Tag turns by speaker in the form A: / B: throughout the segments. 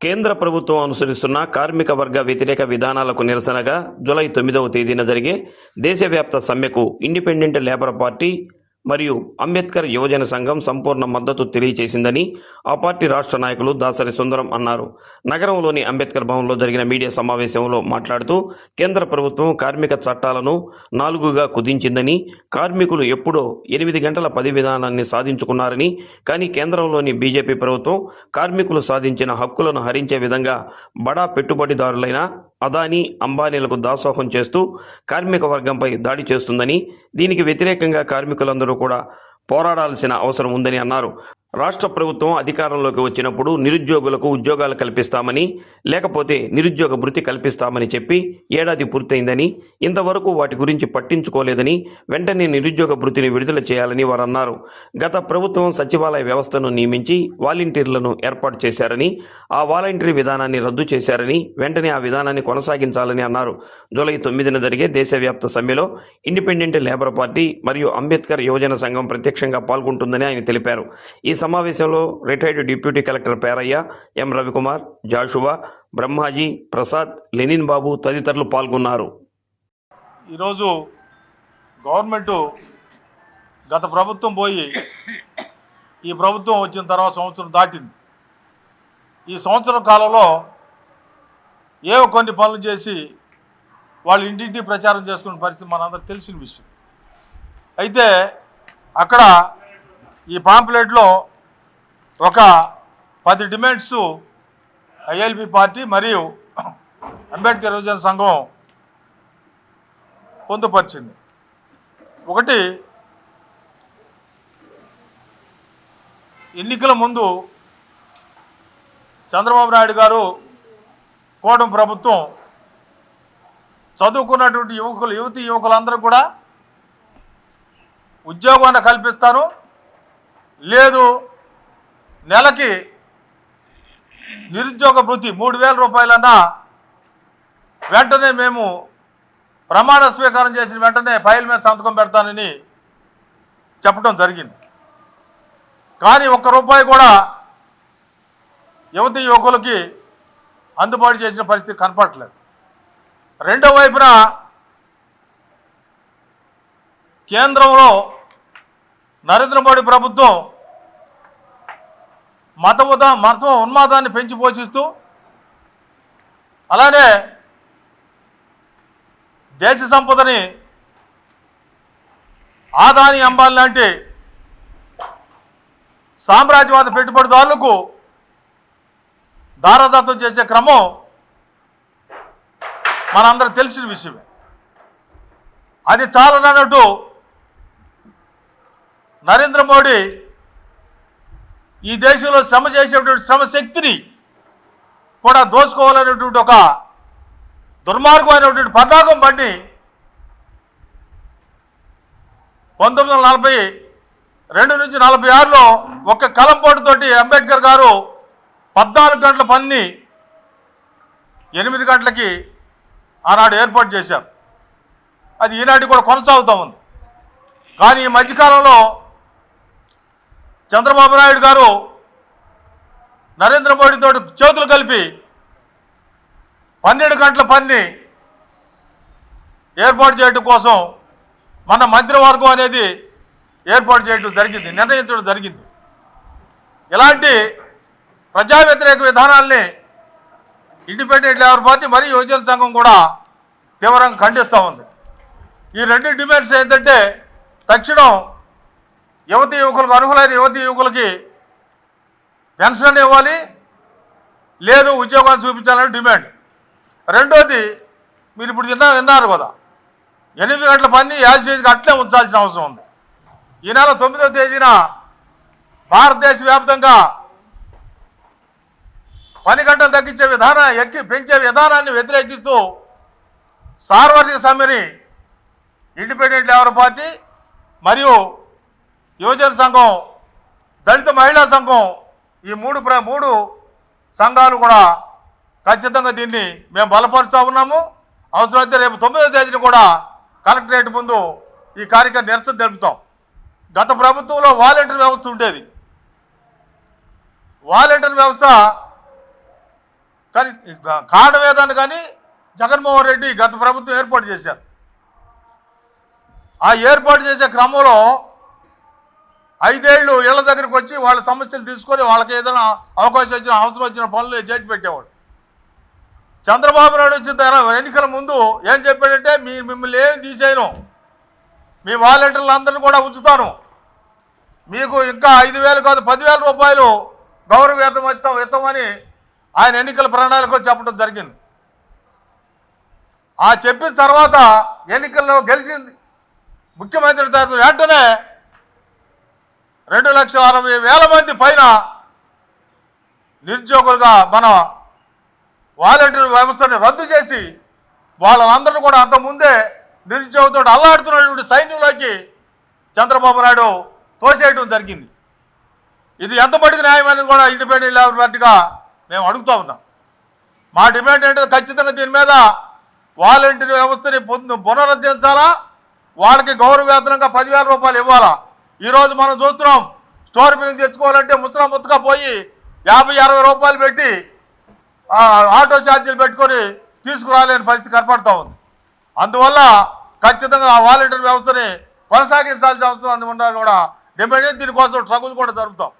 A: కేంద్ర ప్రభుత్వం అనుసరిస్తున్న కార్మిక వర్గ వ్యతిరేక విధానాలకు నిరసనగా జులై తొమ్మిదవ తేదీన జరిగే దేశవ్యాప్త సమ్మెకు ఇండిపెండెంట్ లేబర్ పార్టీ మరియు అంబేద్కర్ యువజన సంఘం సంపూర్ణ మద్దతు తెలియజేసిందని ఆ పార్టీ రాష్ట్ర నాయకులు దాసరి సుందరం అన్నారు. నగరంలోని అంబేద్కర్ భవన్లో జరిగిన మీడియా సమావేశంలో మాట్లాడుతూ కేంద్ర ప్రభుత్వం కార్మిక చట్టాలను నాలుగుగా కుదించిందని కార్మికులు ఎప్పుడో ఎనిమిది గంటల పది విధానాన్ని సాధించుకున్నారని కానీ కేంద్రంలోని బీజేపీ ప్రభుత్వం కార్మికులు సాధించిన హక్కులను హరించే విధంగా బడా పెట్టుబడిదారులైన అదానీ అంబానీలకు దాసోహం చేస్తూ కార్మిక వర్గంపై దాడి చేస్తుందని దీనికి వ్యతిరేకంగా కార్మికులందరూ కూడా పోరాడాల్సిన అవసరం ఉందని అన్నారు. రాష్ట్ర ప్రభుత్వం అధికారంలోకి వచ్చినప్పుడు నిరుద్యోగులకు ఉద్యోగాలు కల్పిస్తామని లేకపోతే నిరుద్యోగ భృతి కల్పిస్తామని చెప్పి ఏడాది పూర్తయిందని ఇంతవరకు వాటి గురించి పట్టించుకోలేదని వెంటనే నిరుద్యోగ భృతిని విడుదల చేయాలని వారు అన్నారు. గత ప్రభుత్వం సచివాలయ వ్యవస్థను నియమించి వాలంటీర్లను ఏర్పాటు చేశారని ఆ వాలంటరీ విధానాన్ని రద్దు చేశారని వెంటనే ఆ విధానాన్ని కొనసాగించాలని అన్నారు. జూలై తొమ్మిదిన జరిగే దేశవ్యాప్త సమ్మెలో ఇండిపెండెంట్ లేబర్ పార్టీ మరియు అంబేద్కర్ యువజన సంఘం ప్రత్యక్షంగా పాల్గొంటుందని ఆయన తెలిపారు. ఈ సమావేశంలో retired deputy collector Perayya M. Ravikumar Joshua Brahmaji Prasad Lenin Babu తదితరులు పాల్గొన్నారు.
B: ఈరోజు గవర్నమెంటు గత ప్రభుత్వం పోయి ఈ ప్రభుత్వం వచ్చిన తర్వాత సంవత్సరం దాటింది. ఈ సంవత్సరం కాలంలో ఏవో కొన్ని పనులు చేసి వాళ్ళు ఇంటింటి ప్రచారం చేసుకునే పరిస్థితి మనందరికి తెలిసిన విషయం. అయితే అక్కడ ఈ పాంప్లెట్లో ఒక పది డిమాండ్స్ ఐఎల్పి పార్టీ మరియు అంబేద్కర్ యువజన సంఘం పొందుపరిచింది. ఒకటి ఎన్నికల ముందు చంద్రబాబు నాయుడు గారు కూటమి ప్రభుత్వం చదువుకున్నటువంటి యువకులు యువతి యువకులందరూ కూడా ఉద్యోగాన్ని కల్పిస్తాను. లేదు నెలకి నిరుద్యోగ భృతి మూడు వేల రూపాయలన్నా వెంటనే మేము ప్రమాణ స్వీకారం చేసిన వెంటనే ఫైల్ మీద సంతకం పెడతానని చెప్పడం జరిగింది. కానీ ఒక్క రూపాయి కూడా యువతి యువకులకి అందుబాటు చేసిన పరిస్థితి కనపడట్లేదు. రెండో వైపున కేంద్రంలో నరేంద్ర మోడీ ప్రభుత్వం మత ఉదా మత ఉన్మాదాన్ని పెంచి పోషిస్తూ అలానే దేశ సంపదని ఆదాని అంబాలి లాంటి సామ్రాజ్యవాద పెట్టుబడిదారులకు దారదత్తం చేసే క్రమం మనందరం తెలిసిన విషయమే. అది చాలనన్నట్టు నరేంద్ర మోడీ ఈ దేశంలో శ్రమ చేసేటువంటి శ్రమ శక్తిని కూడా దోసుకోవాలనేటువంటి ఒక దుర్మార్గమైనటువంటి పతాకం బండి పంతొమ్మిది వందల నలభై రెండు నుంచి నలభై ఆరులో ఒక్క కలంపోటుతోటి అంబేద్కర్ గారు పద్నాలుగు గంటల పని ఎనిమిది గంటలకి ఆనాడు ఏర్పాటు చేశారు అది ఈనాటి కూడా కొనసాగుతూ ఉంది. కానీ ఈ మధ్యకాలంలో చంద్రబాబు నాయుడు గారు నరేంద్ర మోడీతో చేతులు కలిపి పన్నెండు గంటల పని ఏర్పాటు చేయడం కోసం మన మంత్రివర్గం అనేది ఏర్పాటు చేయడం జరిగింది నిర్ణయించడం జరిగింది. ఇలాంటి ప్రజా వ్యతిరేక విధానాల్ని ఇండిపెండెంట్ లేబర్ పార్టీ మరియు యువజన సంఘం కూడా తీవ్రంగా ఖండిస్తూ ఉంది. ఈ రెండు డిమాండ్స్ ఏంటంటే తక్షణం యువతి యువకులకు అర్హులైన యువతి యువకులకి పెన్షన్ ఇవ్వాలి లేదు ఉద్యోగాలు చూపించాలని డిమాండ్. రెండోది మీరు ఇప్పుడు విన్నా విన్నారు కదా ఎనిమిది గంటల పని యాజిటేజ్కి అట్లే ఉంచాల్సిన అవసరం ఉంది. ఈ నెల తొమ్మిదవ తేదీన భారతదేశ వ్యాప్తంగా పని గంటలు తగ్గించే విధానం ఎక్కి పెంచే విధానాన్ని వ్యతిరేకిస్తూ సార్వత్రిక సమ్మెని ఇండిపెండెంట్ లేబర్ పార్టీ మరియు యువజన సంఘం దళిత మహిళా సంఘం ఈ మూడు ప్ర మూడు సంఘాలు కూడా ఖచ్చితంగా దీన్ని మేము బలపరుస్తూ ఉన్నాము. అవసరమైతే రేపు తొమ్మిదో తేదీని కూడా కలెక్టరేట్ ముందు ఈ కార్యక్రమం నిరసన తెలుపుతాం. గత ప్రభుత్వంలో వాలంటీర్ వ్యవస్థ ఉండేది. వాలంటీర్ వ్యవస్థ కానీ గా- కానీ జగన్మోహన్ రెడ్డి గత ప్రభుత్వం ఏర్పాటు చేశారు. ఆ ఏర్పాటు చేసే క్రమంలో ఐదేళ్ళు ఇళ్ళ దగ్గరికి వచ్చి వాళ్ళ సమస్యలు తీసుకొని వాళ్ళకి ఏదైనా అవకాశం వచ్చిన అవసరం వచ్చిన పనులు చేసి పెట్టేవాడు. చంద్రబాబు నాయుడు వచ్చిన తర్వాత ఎన్నికల ముందు ఏం చెప్పాడంటే మీ మిమ్మల్ని ఏం తీసేయను. మీ వాలంటీర్లు అందరిని కూడా ఉంచుతాను. మీకు ఇంకా ఐదు వేలు కాదు పదివేల రూపాయలు గౌరవ వేతం ఇస్తాం ఇస్తామని ఆయన ఎన్నికల ప్రణాళిక చెప్పడం జరిగింది. ఆ చెప్పిన తర్వాత ఎన్నికల్లో గెలిచింది. ముఖ్యమంత్రి తరఫున వెంటనే రెండు లక్షల అరవై వేల మంది పైన నిరుద్యోగులుగా మన వాలంటీర్ వ్యవస్థని రద్దు చేసి వాళ్ళందరూ కూడా అంతకుముందే నిరుద్యోగంతో అల్లాడుతున్నటువంటి సైన్యంలోకి చంద్రబాబు నాయుడు తోసేయడం జరిగింది. ఇది ఎంత మటుకు న్యాయం అనేది కూడా ఇండిపెండెంట్ లేబర్ పార్టీగా మేము అడుగుతా ఉన్నాం. మా డిమాండ్ ఏంటంటే ఖచ్చితంగా దీని మీద వాలంటీర్ వ్యవస్థని పొందు పునరుద్ధరించాలా? వాళ్ళకి గౌరవ వేతనంగా పదివేల రూపాయలు ఇవ్వాలా? ఈరోజు మనం చూస్తున్నాం స్టోర్ బియ్యం తెచ్చుకోవాలంటే ముసరా ముత్తగా పోయి యాభై అరవై రూపాయలు పెట్టి ఆటో ఛార్జీలు పెట్టుకొని తీసుకురాలేని పరిస్థితి కనపడతా ఉంది. అందువల్ల ఖచ్చితంగా ఆ వాలంటీర్ వ్యవస్థని కొనసాగించాల్సిన అవసరం అందుకున్నా కూడా డిమాండ్. దీనికోసం స్ట్రగుల్ కూడా జరుపుతాం.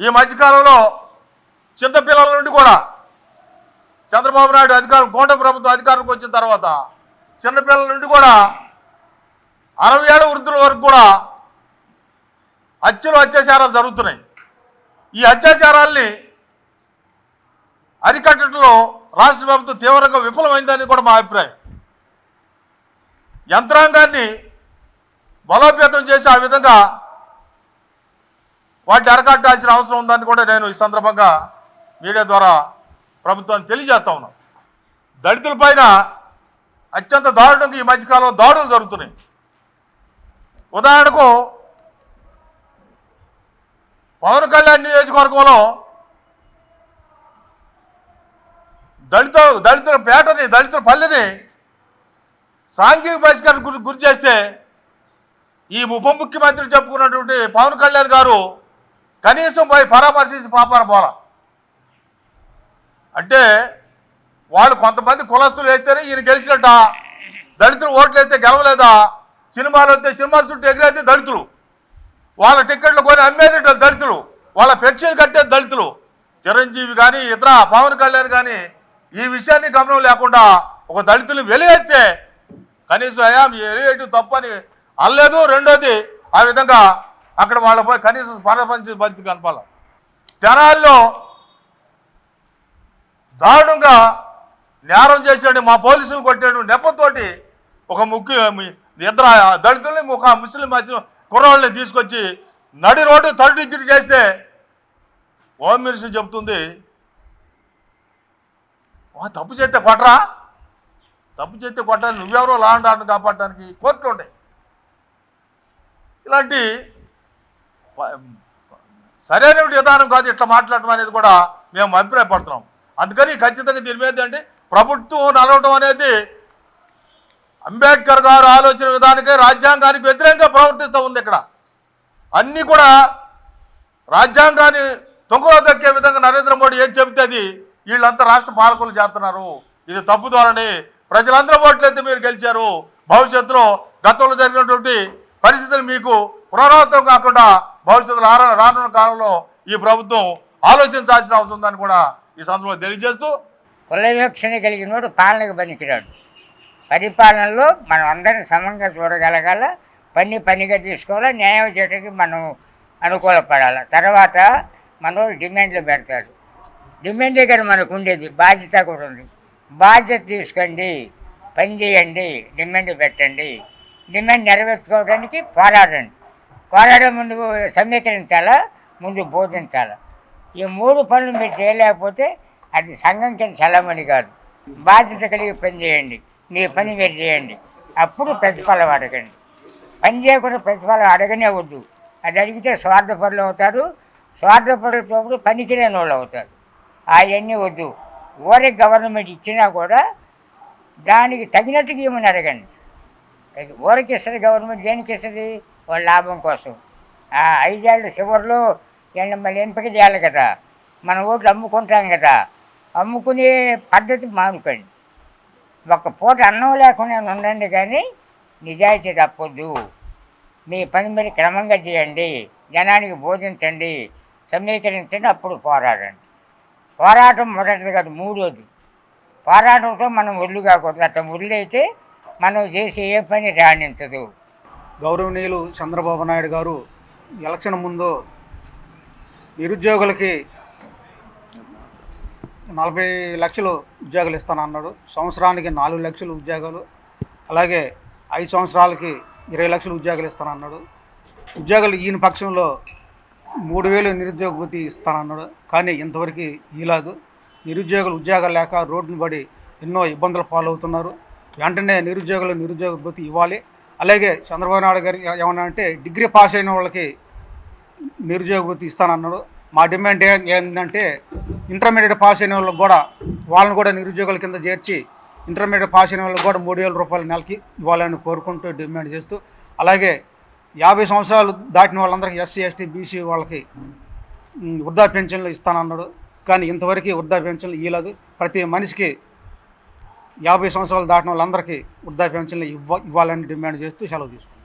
B: ఈ మధ్యకాలంలో చిన్నపిల్లల నుండి కూడా చంద్రబాబు నాయుడు అధికారం కోట ప్రభుత్వం అధికారంకి వచ్చిన తర్వాత చిన్నపిల్లల నుండి కూడా అరవై ఏళ్ళ వృద్ధుల వరకు కూడా హత్యలు అత్యాచారాలు జరుగుతున్నాయి. ఈ అత్యాచారాల్ని అరికట్టడంలో రాష్ట్ర ప్రభుత్వం తీవ్రంగా విఫలమైందని కూడా మా అభిప్రాయం. యంత్రాంగాన్ని బలోపేతం చేసి ఆ విధంగా వాటిని అరకట్టాల్సిన అవసరం ఉందని కూడా నేను ఈ సందర్భంగా మీడియా ద్వారా ప్రభుత్వాన్ని తెలియజేస్తా ఉన్నాం. దళితుల పైన అత్యంత దారుణంగా ఈ మధ్యకాలంలో దాడులు జరుగుతున్నాయి. ఉదాహరణకు పవన్ కళ్యాణ్ నియోజకవర్గంలో దళిత దళితుల పేటని దళితుల పల్లెని సాంఘిక బహిష్కరణ గురి గురి చేస్తే ఈ ఉప ముఖ్యమంత్రి చెప్పుకున్నటువంటి పవన్ కళ్యాణ్ గారు కనీసం పోయి పరామర్శించి పాపాన పోలా అంటే వాళ్ళు కొంతమంది కులస్తులు వేస్తేనే ఈయన గెలిచినట్ట? దళితులు ఓట్లు వేస్తే గెలవలేదా? సినిమాలు వస్తే సినిమాల చుట్టూ ఎగిరైతే దళితులు. వాళ్ళ టిక్కెట్లు కొని అమ్మేది దళితులు. వాళ్ళ పెన్షన్ కట్టే దళితులు. చిరంజీవి కానీ ఇతర పవన్ కళ్యాణ్ కానీ ఈ విషయాన్ని గమనం లేకుండా ఒక దళితులు వెలివేస్తే కనీసం అయ్యా మీ వెలివేయటం తప్పని అనలేదు రెండోది. ఆ విధంగా అక్కడ వాళ్ళపై కనీసం పరపంచి పరిస్థితి కనపాల తెనాల్లో దారుణంగా నేరం చేసాడు మా పోలీసులు కొట్టాడు. నెపతోటి ఒక ముఖ్య ఇద్దరు దళితుల్ని ఒక ముస్లిం మధ్య కుర్రాళ్ళని తీసుకొచ్చి నడి రోడ్డు థర్డ్ డిగ్రీ చేస్తే హోమ్ మినిస్టర్ చెప్తుంది తప్పు చేస్తే కొట్టరా? తప్పు చేస్తే కొట్టాలి. నువ్వెవరో లా అండ్ ఆర్డర్ కాపాడటానికి కోర్టులు ఉంటాయి ఇలాంటి సరైన విధానం కాదు ఇట్లా మాట్లాడటం అనేది కూడా మేము అభిప్రాయపడుతున్నాం. అందుకని ఖచ్చితంగా దీని మీద అంటే ప్రభుత్వం నడవటం అనేది అంబేద్కర్ గారు ఆలోచన విధానికే రాజ్యాంగానికి వ్యతిరేకంగా ప్రవర్తిస్తూ ఉంది ఇక్కడ. అన్నీ కూడా రాజ్యాంగాన్ని తొంగలో దక్కే విధంగా నరేంద్ర మోడీ ఏం చెబితే అది వీళ్ళంతా రాష్ట్ర పాలకులు చేస్తున్నారు. ఇది తప్పు ద్వారానే ప్రజలందరూ ఓట్లయితే మీరు గెలిచారు. భవిష్యత్తులో గతంలో జరిగినటువంటి పరిస్థితులు మీకు పునరావృతం కాకుండా భవిష్యత్తులో రానున్న కాలంలో ఈ ప్రభుత్వం ఆలోచించాల్సిన అవసరం ఉందని కూడా ఈ సందర్భంగా తెలియజేస్తూ
C: కుల వివక్షణ కలిగినోడు పాలనకు పనికిరాడు. పరిపాలనలో మనం అందరం సమంగా చూడగలగాల పని పనిగా తీసుకోవాలి న్యాయం చేయడానికి మనం అనుకూలపడాలి. తర్వాత మన డిమాండ్లు పెడతారు. డిమాండే దగ్గర మనకు ఉండేది బాధ్యత కూడా ఉంది. బాధ్యత తీసుకోండి పని చేయండి డిమాండ్ పెట్టండి. డిమాండ్ నెరవేర్చుకోవడానికి పోరాడండి. పోరాడే ముందు సమీకరించాలా ముందు బోధించాలా? ఈ మూడు పనులు మీరు చేయలేకపోతే అది సంఘం కింద చల్లమని కాదు. బాధ్యత కలిగి పని చేయండి. మీ పని మీరు చేయండి. అప్పుడు ప్రతిఫలం అడగండి. పని చేయకుండా ప్రతిఫలం అడగనే వద్దు. అది అడిగితే స్వార్థపరులు అవుతారు. స్వార్థపరులతో పనికిరాని వాళ్ళు అవుతారు. అవన్నీ వద్దు. ఊరికి గవర్నమెంట్ ఇచ్చినా కూడా దానికి తగినట్టుగా ఏమని అడగండి. తగి- ఊరికి ఇస్తుంది గవర్నమెంట్ దేనికి ఇస్తుంది? వాళ్ళ లాభం కోసం. ఐదేళ్ళ చివరిలో వీళ్ళని మళ్ళీ ఎంపిక చేయాలి కదా. మన ఓట్లు అమ్ముకుంటాం కదా. అమ్ముకునే పద్ధతి మానుకోండి. ఒక పూట అన్నం లేకుండా ఉండండి కానీ నిజాయితీ తప్పొద్దు. మీ పని మీరు క్రమంగా చేయండి. జనానికి బోధించండి. సమీకరించండి. అప్పుడు పోరాడండి. పోరాటం మొదటిది కాదు మూడోది. పోరాటంతో మనం ఒళ్ళు కాకూడదు అట్లా ఒళ్ళు అయితే మనం చేసే ఏ పని రాణించదు.
D: గౌరవనీయులు చంద్రబాబు నాయుడు గారు ఎలక్షన్ ముందు నిరుద్యోగులకి నలభై లక్షలు ఉద్యోగాలు ఇస్తానన్నాడు. సంవత్సరానికి నాలుగు లక్షలు ఉద్యోగాలు అలాగే ఐదు సంవత్సరాలకి ఇరవై లక్షలు ఉద్యోగాలు ఇస్తానన్నాడు. ఉద్యోగాలు ఈయన పక్షంలో మూడు వేలు నిరుద్యోగ భృతి ఇస్తానన్నాడు. కానీ ఇంతవరకు ఈలాదు నిరుద్యోగులు ఉద్యోగాలు లేక రోడ్డును పడి ఎన్నో ఇబ్బందుల పాలవుతున్నారు. వెంటనే నిరుద్యోగులు నిరుద్యోగ భృతి ఇవ్వాలి. అలాగే చంద్రబాబు నాయుడు గారు ఏమన్నా అంటే డిగ్రీ పాస్ అయిన వాళ్ళకి నిరుద్యోగ వృత్తి ఇస్తానన్నాడు. మా డిమాండ్ ఏంటంటే ఇంటర్మీడియట్ పాస్ అయిన వాళ్ళకి కూడా వాళ్ళని కూడా నిరుద్యోగుల కింద చేర్చి ఇంటర్మీడియట్ పాస్ అయిన వాళ్ళకి కూడా మూడు వేల రూపాయల నెలకి ఇవ్వాలని కోరుకుంటూ డిమాండ్ చేస్తూ అలాగే యాభై సంవత్సరాలు దాటిన వాళ్ళందరికీ ఎస్సీ ఎస్టీ బీసీ వాళ్ళకి వృద్ధా పెన్షన్లు ఇస్తానన్నాడు. కానీ ఇంతవరకు వృద్ధా పెన్షన్లు ఇవ్వలేదు ప్రతి మనిషికి యాభై సంవత్సరాలు దాటిన వాళ్ళందరికీ వృద్ధా పెన్షన్లు ఇవ్వ ఇవ్వాలని డిమాండ్ చేస్తూ సెలవు తీసుకున్నాం